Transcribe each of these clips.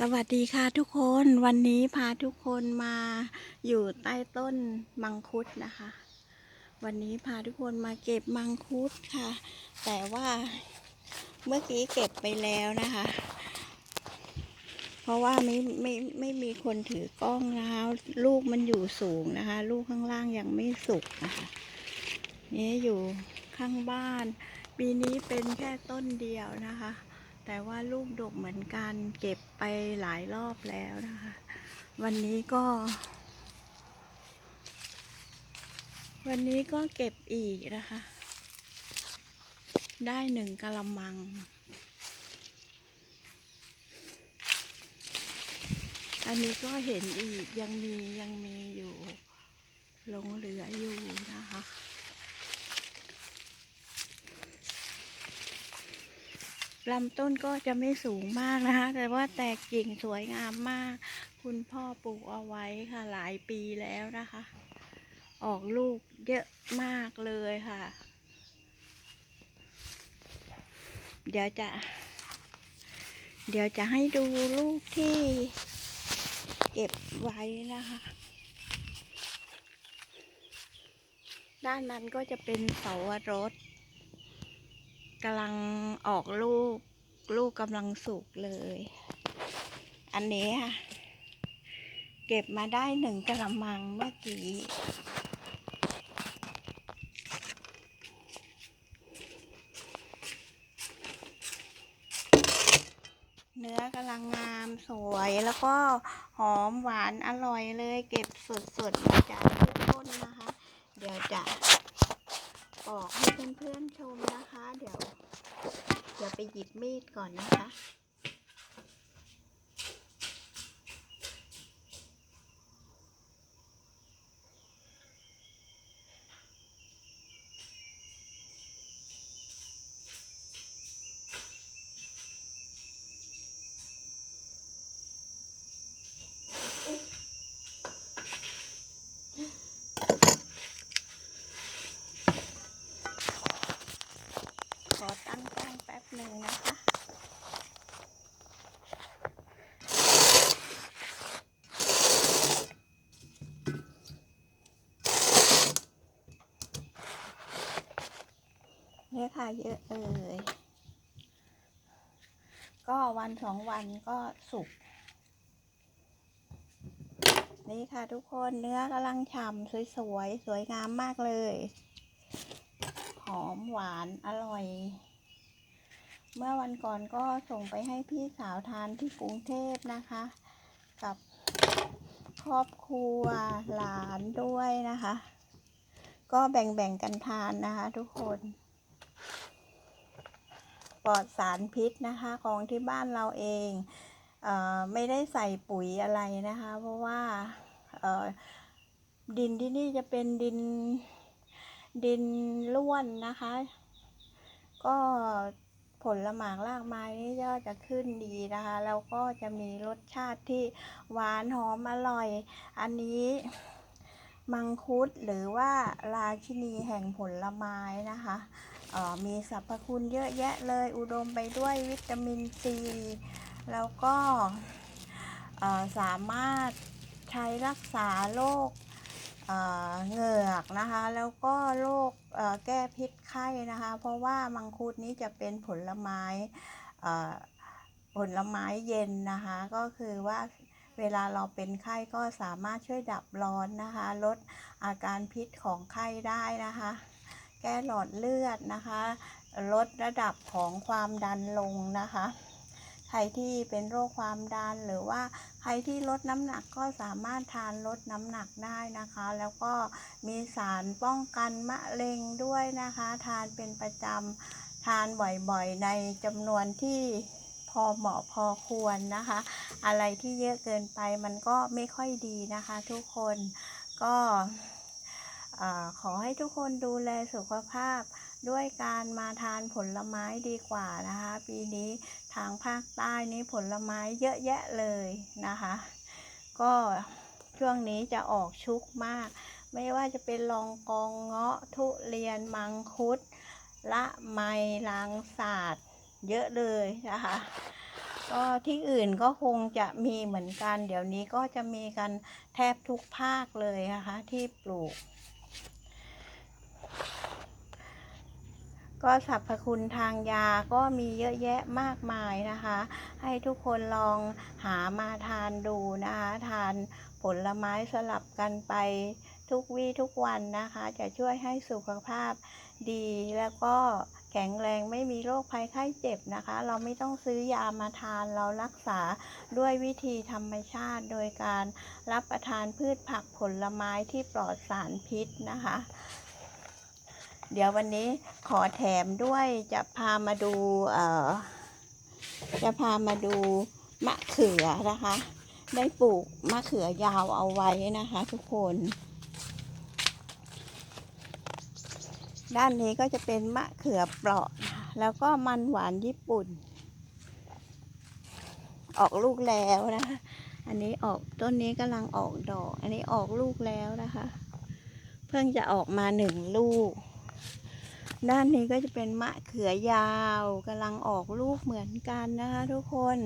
สวัสดีค่ะทุกคนวันนี้พาทุกคนมาอยู่ใต้ต้นมังคุดนะคะ วันนี้พาทุกคนมาเก็บมังคุดค่ะ แต่ว่าเมื่อกี้เก็บไปแล้วนะคะ เพราะว่าไม่ไม่ไม่มีคนถือกล้องนะคะลูกมันอยู่สูงนะคะ ลูกข้างล่างยังไม่สุกนะคะนี่อยู่ข้างบ้าน ปีนี้เป็นแค่ต้นเดียวนะคะ แต่ว่าลูกดกเหมือนกันเก็บไปหลายรอบแล้วนะคะ วันนี้ก็ วันนี้ก็เก็บอีกนะคะ ได้หนึ่งกะละมัง อันนี้ก็เห็นอีกยังมียังมีอยู่หลงเหลืออยู่นะคะ ลำต้นก็จะไม่สูงมากนะคะ แต่ว่าแตกกิ่งสวยงามมาก คุณพ่อปลูกเอาไว้ค่ะ หลายปีแล้วนะคะ ออกลูกเยอะมากเลยค่ะ เดี๋ยวจะ เดี๋ยวจะให้ดูลูกที่เก็บไว้นะคะ ด้านนั้นก็จะเป็นเสาวรส กำลังออกลูก ลูกกำลังสุกเลย อันนี้ค่ะ เก็บมาได้หนึ่งกระมังเมื่อกี้ เนื้อกำลังงามสวยแล้วก็หอมหวานอร่อยเลย เก็บสดๆมาจากต้นนะคะ เดี๋ยวจะ ออกให้เพื่อนๆชมนะคะ เดี๋ยวเดี๋ยวไปหยิบมีดก่อนนะคะ ขอตั้งกล้องแป๊บหนึ่งนะคะ เยค่ะเอะเลยก็วันสองวันก็สุก นี่ค่ะทุกคนเนื้อกำลังฉ่ำสวยๆสวยงามมากเลย หอมหวานอร่อย เมื่อวันก่อนก็ส่งไปให้พี่สาวทานที่กรุงเทพนะคะ กับครอบครัวหลานด้วยนะคะ ก็แบ่งๆกันทานนะคะทุกคน ปลอดสารพิษนะคะของที่บ้านเราเองเออไม่ได้ใส่ปุ๋ยอะไรนะคะ เพราะว่าดินที่นี่จะเป็นดินดินล้วนนะคะ ก็ผลหมากรากไม้นี่ก็จะขึ้นดีนะคะ แล้วก็จะมีรสชาติที่หวานหอมอร่อย อันนี้มังคุดหรือว่าราชินีแห่งผลไม้นะคะ มีสรรพคุณเยอะแยะเลย อุดมไปด้วยวิตามินซี แล้วก็สามารถใช้รักษาโรคเหงือกนะคะ แล้วก็โรคแก้พิษไข้นะคะ เพราะว่ามังคุดนี้จะเป็นผลไม้ผลไม้เย็นนะคะ ก็คือว่าเวลาเราเป็นไข้ก็สามารถช่วยดับร้อนนะคะ ลดอาการพิษของไข้ได้นะคะ แก้หลอดเลือดนะคะ ลดระดับของความดันลงนะคะ ใครที่เป็นโรคความดันหรือว่าใครที่ลดน้ำหนักก็สามารถทานลดน้ำหนักได้นะคะ แล้วก็มีสารป้องกันมะเร็งด้วยนะคะ ทานเป็นประจำทานบ่อยๆ ในจำนวนที่พอเหมาะพอควรนะคะ อะไรที่เยอะเกินไปมันก็ไม่ค่อยดีนะคะทุกคนก็ อขอให้ทุกคนดูแลสุขภาพ ด้วยการมาทานผลไม้ดีกว่านะคะ ปีนี้ทางภาคใต้นี้ผลไม้เยอะแยะเลยนะคะ ก็ช่วงนี้จะออกชุกมาก ไม่ว่าจะเป็นลองกองเงาะทุเรียนมังคุด ละไมลางศาสตร์เยอะเลยนะคะ ก็ที่อื่นก็คงจะมีเหมือนกัน เดี๋ยวนี้ก็จะมีกันแทบทุกภาคเลยนะคะ ที่ปลูก ก็สรรพคุณทางยาก็มีเยอะแยะมากมายนะคะ ให้ทุกคนลองหามาทานดูนะคะ ทานผลไม้สลับกันไปทุกวี่ทุกวันนะคะ จะช่วยให้สุขภาพดีแล้วก็แข็งแรงไม่มีโรคภัยไข้เจ็บนะคะ เราไม่ต้องซื้อยามาทานเรารักษาด้วยวิธีธรรมชาติ โดยการรับประทานพืชผักผลไม้ที่ปลอดสารพิษนะคะ เดี๋ยววันนี้ขอแถมด้วยจะพามาดูเอ่อจะพามาดูมะเขือนะคะ ได้ปลูกมะเขือยาวเอาไว้นะคะ ทุกคน ด้านนี้ก็จะเป็นมะเขือเปราะ แล้วก็มันหวานญี่ปุ่น ออกลูกแล้วนะคะ อันนี้ออกต้นนี้กำลังออกดอก อันนี้ออกลูกแล้วนะคะ เพิ่งจะออกมาหนึ่งลูก ด้านนี้ก็จะเป็นมะเขือยาวกำลังออกลูกเหมือนกันนะคะทุกคน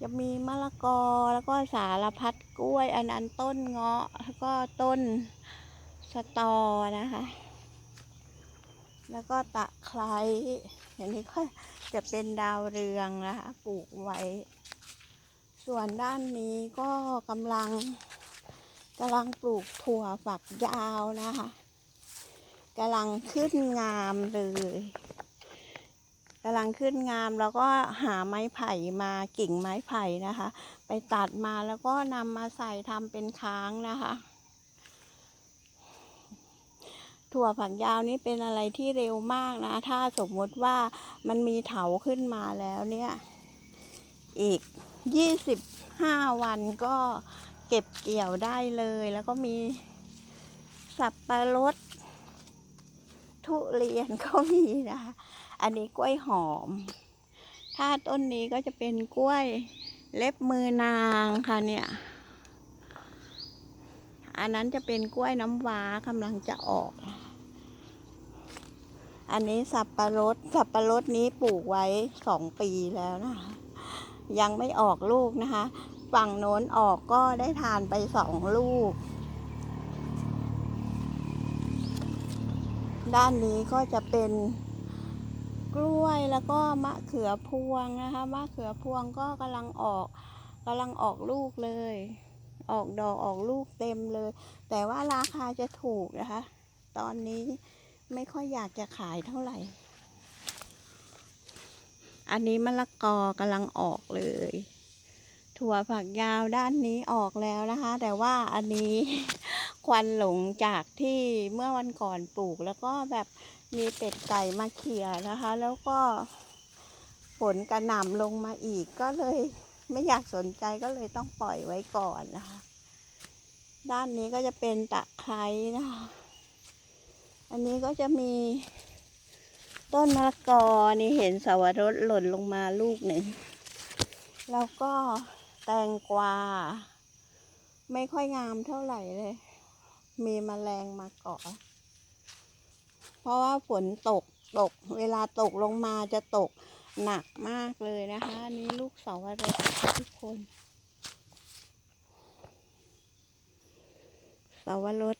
จะมีมะละกอแล้วก็สารพัดกล้วย อันนั้นต้นเงาะแล้วก็ต้นสตอนะคะ แล้วก็ตะไคร้อย่างนี้ก็จะเป็นดาวเรืองนะคะปลูกไว้ ส่วนด้านนี้ก็กำลังกำลังปลูกถั่วฝักยาวนะคะ กำลังขึ้นงามเลยกำลังขึ้นงามแล้วก็หาไม้ไผ่มากิ่งไม้ไผ่นะคะ ไปตัดมาแล้วก็นำมาใส่ทำเป็นค้างนะคะ ถั่วฝักยาวนี่เป็นอะไรที่เร็วมากนะ ถ้าสมมติว่ามันมีเถาขึ้นมาแล้วเนี่ย อีกยี่สิบห้าวันก็เก็บเกี่ยวได้เลย แล้วก็มีสับปะรด ทุเรียนก็มีนะคะ อันนี้กล้วยหอม ถ้าต้นนี้ก็จะเป็นกล้วยเล็บมือนางค่ะเนี่ย อันนั้นจะเป็นกล้วยน้ำว้ากำลังจะออก อันนี้สับปะรด สับปะรดนี้ปลูกไว้สองปีแล้วนะคะ ยังไม่ออกลูกนะคะ ฝั่งโน้นออกก็ได้ทานไปสองลูก ด้านนี้ก็จะเป็นกล้วยแล้วก็มะเขือพวงนะคะมะเขือพวงก็กำลังออกกำลังออกลูกเลย ออกดอกออกลูกเต็มเลย แต่ว่าราคาจะถูกนะคะ ตอนนี้ไม่ค่อยอยากจะขายเท่าไหร่ อันนี้มะละกอกำลังออกเลย ถั่วฝักยาวด้านนี้ออกแล้วนะคะ แต่ว่าอันนี้ ควันหลงจากที่เมื่อวันก่อนปลูก แล้วก็แบบมีเป็ดไก่มาเขี่ยนะคะ แล้วก็ฝนกระหน่ำลงมาอีกก็เลยไม่อยากสนใจก็เลยต้องปล่อยไว้ก่อนนะคะ ด้านนี้ก็จะเป็นตะไคร้นะคะ อันนี้ก็จะมีต้นมะละกอนี่เห็นสาวรสหล่นลงมาลูกหนึ่ง แล้วก็แตงกวา ไม่ค่อยงามเท่าไหร่เลย มีแมลงมาเกาะ เพราะว่าฝนตกตก เวลาตกลงมาจะตกหนักมากเลยนะคะนี้ลูกเสาวรสทุกคนเสาวรส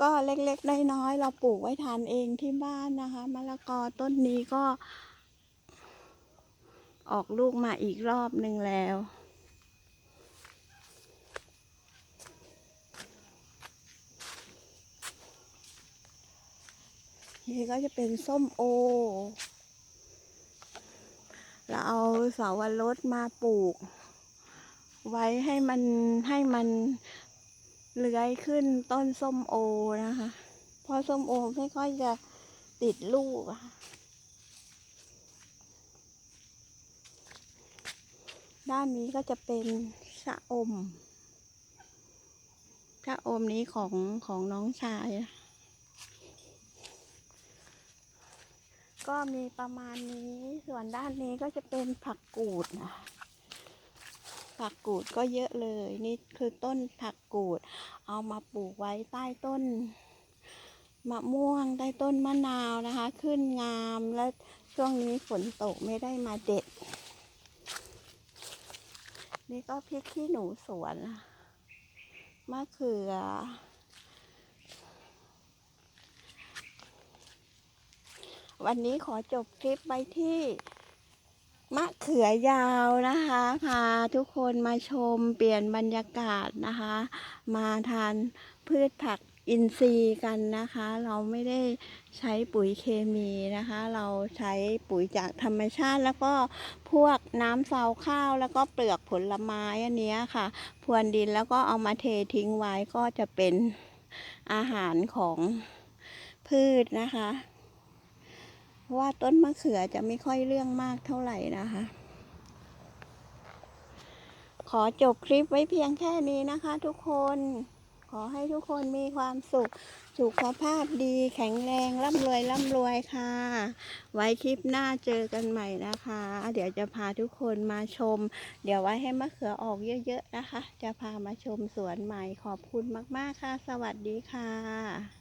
ก็เล็กๆน้อยๆเราปลูกไว้ทานเองที่บ้านนะคะมะละกอต้นนี้ก็ ออกลูกมาอีกรอบหนึ่งแล้ว นี่ก็จะเป็นส้มโอ เราเอาเสาวรสมาปลูก ไว้ให้มันให้มันเลื้อยขึ้นต้นส้มโอนะคะ เพราะส้มโอไม่ค่อยจะติดลูกอะค่ะ ด้านนี้ก็จะเป็นชะอมชะอมนี้ของของน้องชาย ก็มีประมาณนี้ ส่วนด้านนี้ก็จะเป็นผักกูดนะผักกูดก็เยอะเลย นี่คือต้นผักกูด เอามาปลูกไว้ใต้ต้นมะม่วงได้ต้นมะนาวนะคะ ขึ้นงามแล้วช่วงนี้ฝนตกไม่ได้มาเด็ด นี่ก็พริกขี้หนูสวนมะเขือ วันนี้ขอจบคลิปไปที่มะเขือยาวนะคะพาทุกคนมาชมเปลี่ยนบรรยากาศนะคะ มาทานพืชผัก อินทรีย์กันนะคะ เราไม่ได้ใช้ปุ๋ยเคมีนะคะ เราใช้ปุ๋ยจากธรรมชาติแล้วก็พวกน้ำเซาข้าวแล้วก็เปลือกผลไม้อันนี้ค่ะ พรวนดินแล้วก็เอามาเททิ้งไว้ก็จะเป็นอาหารของพืชนะคะเพราะว่าต้นมะเขือจะไม่ค่อยเรื่องมากเท่าไหร่นะคะ ขอจบคลิปไว้เพียงแค่นี้นะคะทุกคน ขอให้ทุกคนมีความสุข สุขภาพดี แข็งแรง ร่ำรวย ร่ำรวยค่ะ ไว้คลิปหน้าเจอกันใหม่นะคะ เดี๋ยวจะพาทุกคนมาชม เดี๋ยวไว้ให้มะเขือออกเยอะๆนะคะ จะพามาชมสวนใหม่ขอบคุณมากๆค่ะ สวัสดีค่ะ